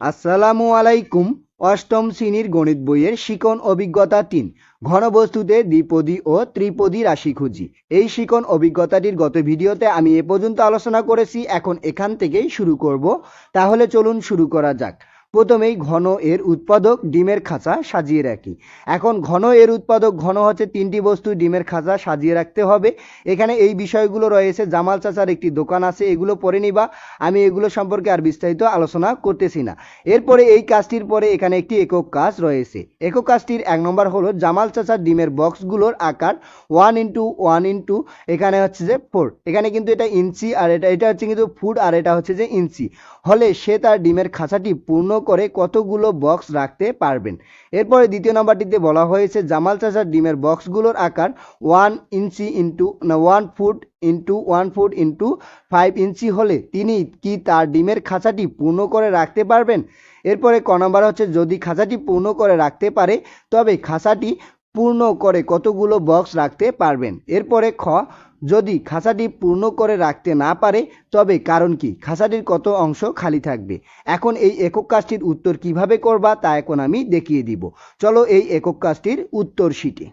আসসালামু আলাইকুম, অষ্টম শ্রেণির গণিত বইয়ের শিকন অভিজ্ঞতা তিন, ঘনবস্তুতে দ্বিপদী ও ত্রিপদী রাশি খুঁজি। এই শিকন অভিজ্ঞতাটির গত ভিডিওতে আমি এ পর্যন্ত আলোচনা করেছি, এখন এখান থেকেই শুরু করব। তাহলে চলুন শুরু করা যাক। প্রথমেই ঘন এর উৎপাদক ডিমের খাঁচা সাজিয়ে রাখি। এখন ঘন এর উৎপাদক ঘন হচ্ছে তিনটি বস্তু, ডিমের খাঁচা সাজিয়ে রাখতে হবে। এখানে এই বিষয়গুলো রয়েছে। জামাল চাচার একটি দোকান আছে, এগুলো পরে নিবা। আমি এগুলো সম্পর্কে আর বিস্তারিত আলোচনা করতেছি না। এরপরে এই কাজটির পরে এখানে একটি একক কাজ রয়েছে। একক কাজটির এক নম্বর হলো জামাল চাচার ডিমের বক্সগুলোর আকার ওয়ান ইন্টু ওয়ান ইন্টু এখানে হচ্ছে যে ফোর। এখানে কিন্তু এটা ইঞ্চি আর এটা এটা হচ্ছে কিন্তু ফুট আর এটা হচ্ছে যে ইঞ্চি। হলে সে তার ডিমের খাঁচাটি পূর্ণ করে কতগুলো বক্স রাখতে পারবেন। এরপরে দ্বিতীয় নম্বরটিতে বলা হয়েছে, জামাল চাচার ডিমের বক্সগুলোর আকার one inch into one foot into one foot into five inch হলে তিনি কি তার ডিমের খাঁচাটি পূর্ণ করে রাখতে পারবেন? এরপরে ক নম্বর হচ্ছে, যদি খাঁচাটি পূর্ণ করে রাখতে পারে, তবে খাঁচাটি পূর্ণ করে কতগুলো বক্স রাখতে পারবেন? এরপরে খ যদি খাঁচাটি পূর্ণ করে রাখতে না পারে, তবে কারণ কি? খাঁচাটির কত অংশ খালি থাকবে? এখন এই একক কাজটির উত্তর কীভাবে করবা, তা এখন আমি দেখিয়ে দিব। চলো এই একক কাজটির উত্তর শিটে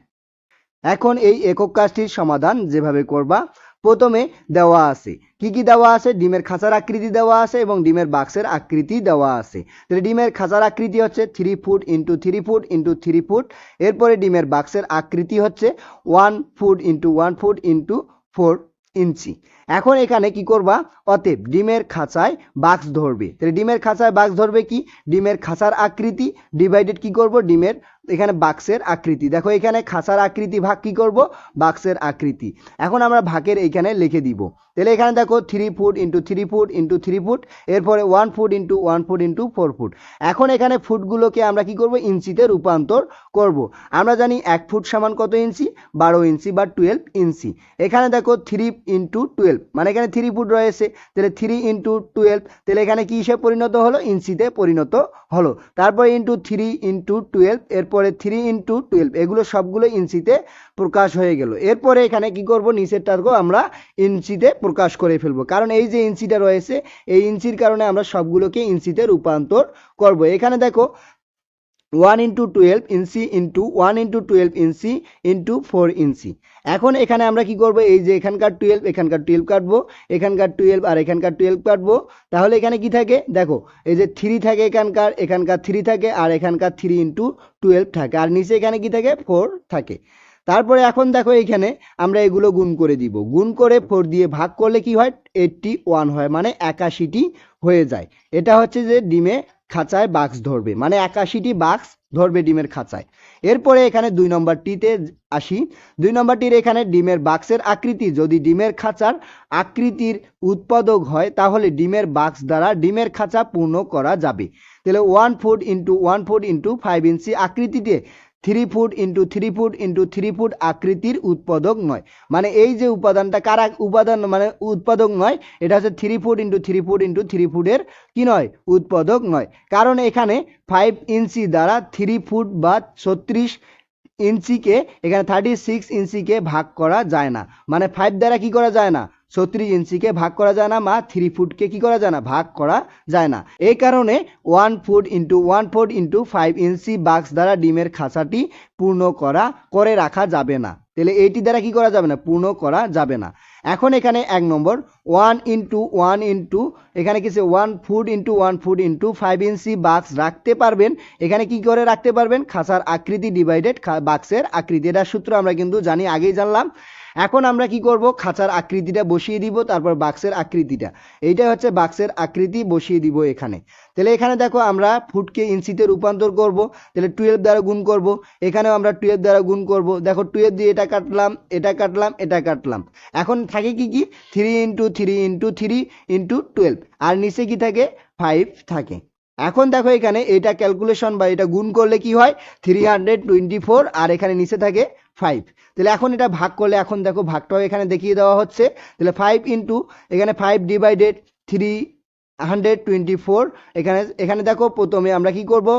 এখন এই একক কাজটির সমাধান যেভাবে করবা, প্রথমে দেওয়া আছে। কি কি দেওয়া আছে? ডিমের খাঁচার আকৃতি দেওয়া আছে এবং ডিমের বাক্সের আকৃতি দেওয়া আছে। তাহলে ডিমের খাঁচার আকৃতি হচ্ছে three foot into three foot into three foot এরপরে ডিমের বাক্সের আকৃতি হচ্ছে one foot into one foot into four inch. এখন এখানে কি করবা? অতএব ডিমের খাঁচায় বাক্স ধরবে। তাহলে ডিমের খাঁচায় বাক্স ধরবে কি? ডিমের খাঁচার আকৃতি ডিভাইডেড কি করব? ডিমের এখানে বাক্সের আকৃতি। দেখো এখানে খাঁচার আকৃতি ভাগ কি করব? বাক্সের আকৃতি। এখন আমরা ভাগের এইখানে লিখে দিব। তাহলে এখানে দেখো three foot into three foot into three foot এরপরে one foot into one foot into four foot এখন এখানে ফুটগুলোকে আমরা কি করব? ইঞ্চিতে রূপান্তর করব। আমরা জানি এক ফুট সমান কত ইঞ্চি? বারো ইঞ্চি বা টুয়েলভ ইঞ্চি। এখানে দেখো থ্রি ইন্টু টুয়েলভ মানে এখানে থ্রি ফুট রয়েছে। তাহলে থ্রি ইন্টু টুয়েলভ তাহলে এখানে কি হিসেবে পরিণত হলো? ইঞ্চিতে পরিণত হলো। তারপরে ইন্টু থ্রি ইন্টু টুয়েলভ এরপরে থ্রি ইন্টু টুয়েলভ এগুলো সবগুলো ইঞ্চিতে প্রকাশ হয়ে গেল। এরপরে এখানে কি করব? নিচেরটাকেও আমরা ইঞ্চিতে প্রকাশ করে ফেলব। কারণ এই যে ইঞ্চিটা রয়েছে, এই ইঞ্চির কারণে আমরা সবগুলোকে ইঞ্চিতে রূপান্তর করব। এখানে দেখো one into twelve inch into one into twelve inch into four inch. এখন এখানে আমরা কি করব? এই যে এখানকার টুয়েলভ এখানকার টুয়েলভ কাটবো, এখানকার টুয়েলভ আর এখানকার টুয়েলভ কাটবো। তাহলে এখানে কি থাকে? দেখো, এই যে থ্রি থাকে এখানকার এখানকার থ্রি থাকে আর এখানকার থ্রি ইন্টু টুয়েলভ থাকে। আর নিচে এখানে কি থাকে? ফোর থাকে। তারপরে এখন দেখো এইখানে আমরা এগুলো গুণ করে দিব। গুণ করে ফোর দিয়ে ভাগ করলে কি হয়? এইটটি ওয়ান হয় মানে একাশিটি হয়ে যায়। এটা হচ্ছে যে ডিমে খাঁচায় বাক্স ধরবে মানে একাশিটি বাক্স ধরবে ডিমের খাঁচায়। এরপরে এখানে দুই নম্বরটিতে আসি। দুই নম্বরটির এখানে ডিমের বাক্সের আকৃতি, যদি ডিমের খাঁচার আকৃতির উৎপাদক হয়, তাহলে ডিমের বাক্স দ্বারা ডিমের খাঁচা পূর্ণ করা যাবে। তাহলে one foot into one foot into five inch আকৃতিতে three foot into three foot into three foot আকৃতির উৎপাদক নয়। মানে এই যে উপাদানটা কারা উপাদান মানে উৎপাদক নয়, এটা হচ্ছে three foot into three foot into three ফুটের কি নয়? উৎপাদক নয়। কারণ এখানে ফাইভ ইঞ্চি দ্বারা থ্রি ফুট বা ছত্রিশ ইঞ্চিকে এখানে থার্টি সিক্স ইঞ্চিকে ভাগ করা যায় না। মানে ফাইভ দ্বারা কি করা যায় না? ছত্রিশ ইঞ্চিকে ভাগ করা যায় না বা থ্রি ফুটকে কি করা যায় না? ভাগ করা যায় না। এই কারণে one foot into one foot into five inch বাক্স দ্বারা ডিমের খাঁচাটি পূর্ণ করা, করে রাখা যাবে না। তাহলে এইটি দ্বারা কি করা যাবে না? পূর্ণ করা যাবে না। এখন এখানে এক নম্বর ওয়ান ইন্টু ওয়ান ইন্টু এখানে কিছু one foot into one foot into five inch বাক্স রাখতে পারবেন। এখানে কি করে রাখতে পারবেন? খাঁচার আকৃতি ডিভাইডেড বাক্সের আকৃতি। এটা সূত্র আমরা কিন্তু জানি, আগেই জানলাম। এখন আমরা কি করব? খাঁচার আকৃতিটা বসিয়ে দিব, তারপর বাক্সের আকৃতিটা। এইটা হচ্ছে বাক্সের আকৃতি, বসিয়ে দিব এখানে। তাহলে এখানে দেখো আমরা ফুটকে ইঞ্চিতে রূপান্তর করব, তাহলে টুয়েলভ দ্বারা গুণ করব। এখানেও আমরা টুয়েলভ দ্বারা গুণ করব। দেখো টুয়েলভ দিয়ে এটা কাটলাম এটা কাটলাম এটা কাটলাম। এখন থাকে কি কি? Three into three into three into twelve. আর নিচে কি থাকে? ফাইভ থাকে। এখন দেখো এখানে এটা ক্যালকুলেশন বা এটা গুণ করলে কি হয়? থ্রি হান্ড্রেড টোয়েন্টি ফোর, আর এখানে নিচে থাকে ফাইভ তাহলে এখন এটা ভাগ করলে, এখন দেখো ভাগটাও এখানে দেখিয়ে দেওয়া হচ্ছে। তাহলে ফাইভ ইন্টু এখানে five divided three hundred twenty four এখানে এখানে দেখো প্রথমে আমরা কি করব?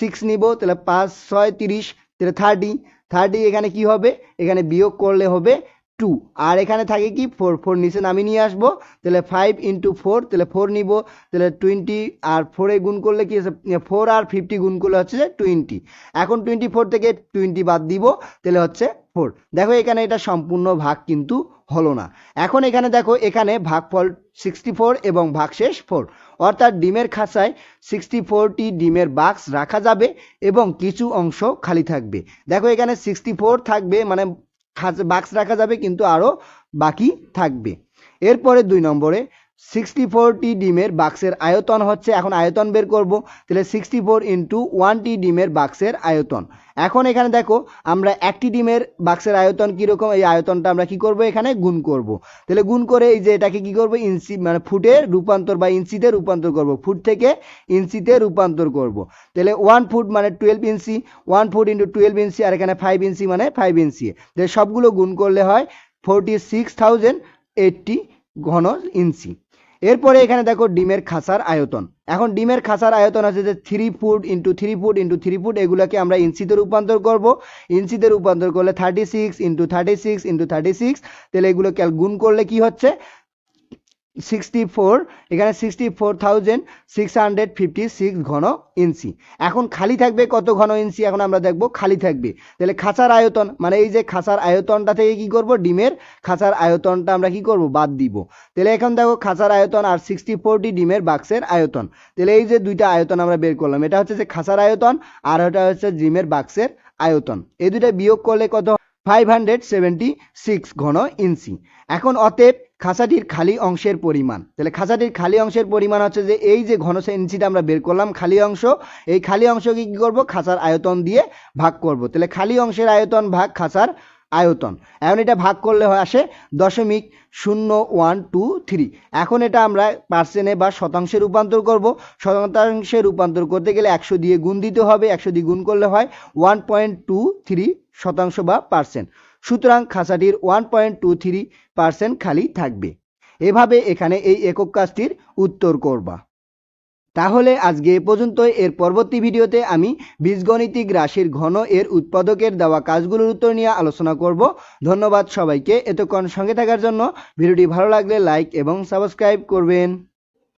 সিক্স নিব, তাহলে পাঁচ, ছয়, তিরিশ, তাহলে থার্টি থার্টি এখানে কি হবে? এখানে বিয়োগ করলে হবে টু আর এখানে থাকে কি? ফোর ফোর নিচে নামিয়ে নিয়ে আসব। তাহলে ফাইভ ইন্টু ফোর তাহলে ফোর নিব। তাহলে টোয়েন্টি আর ফোরে গুণ করলে কি আছে? ফোর আর ফিফটি গুণ করলে হচ্ছে যে টোয়েন্টি এখন টোয়েন্টি ফোর থেকে টোয়েন্টি বাদ দিব। তাহলে হচ্ছে ফোর দেখো এখানে এটা সম্পূর্ণ ভাগ কিন্তু হলো না। এখন এখানে দেখো, এখানে ভাগফল সিক্সটি ফোর এবং ভাগশেষ ফোর অর্থাৎ ডিমের খাঁচায় সিক্সটি ফোরটি ডিমের বাক্স রাখা যাবে এবং কিছু অংশ খালি থাকবে। দেখো এখানে সিক্সটি ফোর থাকবে মানে বাক্স রাখা যাবে কিন্তু আরও বাকি থাকবে। এরপরে দুই নম্বরে সিক্সটি ফোরটি ডিমের বাক্সের আয়তন হচ্ছে, এখন আয়তন বের করব, তাহলে সিক্সটি ফোর ইন্টু ওয়ানটি ডিমের বাক্সের আয়তন। এখন এখানে দেখো, আমরা একটি ডিমের বাক্সের আয়তন কীরকম, এই আয়তনটা আমরা কি করব এখানে? গুণ করব। তাহলে গুণ করে এই যে এটাকে কি করব? ইঞ্চি মানে ফুটে রূপান্তর বা ইঞ্চিতে রূপান্তর করব। ফুট থেকে ইঞ্চিতে রূপান্তর করব। তাহলে ওয়ান ফুট মানে twelve inch one foot into twelve inch, আর এখানে ফাইভ ইঞ্চি মানে ফাইভ ইঞ্চি। তাহলে সবগুলো গুণ করলে হয় ফোরটি সিক্স থাউজেন্ড এইটটি ঘন ইঞ্চি। এরপরে এখানে দেখো ডিমের খাসার আয়তন। এখন ডিমের খাসার আয়তন আছে যে three foot into three foot into three foot এগুলোকে আমরা ইঞ্চিতে রূপান্তর করব। ইঞ্চিতে রূপান্তর করলে thirty six into thirty six into thirty six তাহলে এগুলোকে গুণ করলে কি হচ্ছে? সিক্সটি ফোর এখানে sixty four thousand six hundred fifty six ঘন ইঞ্চি। এখন খালি থাকবে কত ঘন ইঞ্চি? এখন আমরা দেখব খালি থাকবে। তাহলে খাঁচার আয়তন মানে এই যে খাঁচার আয়তনটা থেকে কি করব? ডিমের খাঁচার আয়তনটা আমরা কি করব? বাদ দিব। তাহলে এখন দেখো খাঁচার আয়তন আর সিক্সটি ফোরটি ডিমের বাক্সের আয়তন। তাহলে এই যে দুইটা আয়তন আমরা বের করলাম, এটা হচ্ছে যে খাঁচার আয়তন আর ওটা হচ্ছে ডিমের বাক্সের আয়তন। এই দুইটা বিয়োগ করলে কত? ফাইভ হান্ড্রেড সেভেন্টি সিক্স ঘন ইঞ্চি। এখন অতএব খাঁচাটির খালি অংশের পরিমাণ। তাহলে খাঁচাটির খালি অংশের পরিমাণ হচ্ছে যে এই যে ঘন ইঞ্চিটা আমরা বের করলাম, খালি অংশ, এই খালি অংশকে কী করব? খাঁচার আয়তন দিয়ে ভাগ করব। তাহলে খালি অংশের আয়তন ভাগ খাঁচার আয়তন। এখন এটা ভাগ করলে হয় আসে দশমিক শূন্য ওয়ান টু থ্রি। এখন এটা আমরা পার্সেন্টে বা শতাংশে রূপান্তর করব। শতাংশে রূপান্তর করতে গেলে একশো দিয়ে গুণ দিতে হবে। একশো দিয়ে গুণ করলে হয় ওয়ান পয়েন্ট টু থ্রি শতাংশ বা পার্সেন্ট। সুতরাং খাঁচাটির one point two three percent খালি থাকবে। এভাবে এখানে এই একক কাজটির উত্তর করবা। তাহলে আজকে এ পর্যন্ত এর পরবর্তী ভিডিওতে আমি বীজগণিতিক রাশির ঘন এর উৎপাদকের দেওয়া কাজগুলোর উত্তর নিয়ে আলোচনা করব। ধন্যবাদ সবাইকে এতক্ষণ সঙ্গে থাকার জন্য। ভিডিওটি ভালো লাগলে লাইক এবং সাবস্ক্রাইব করবেন।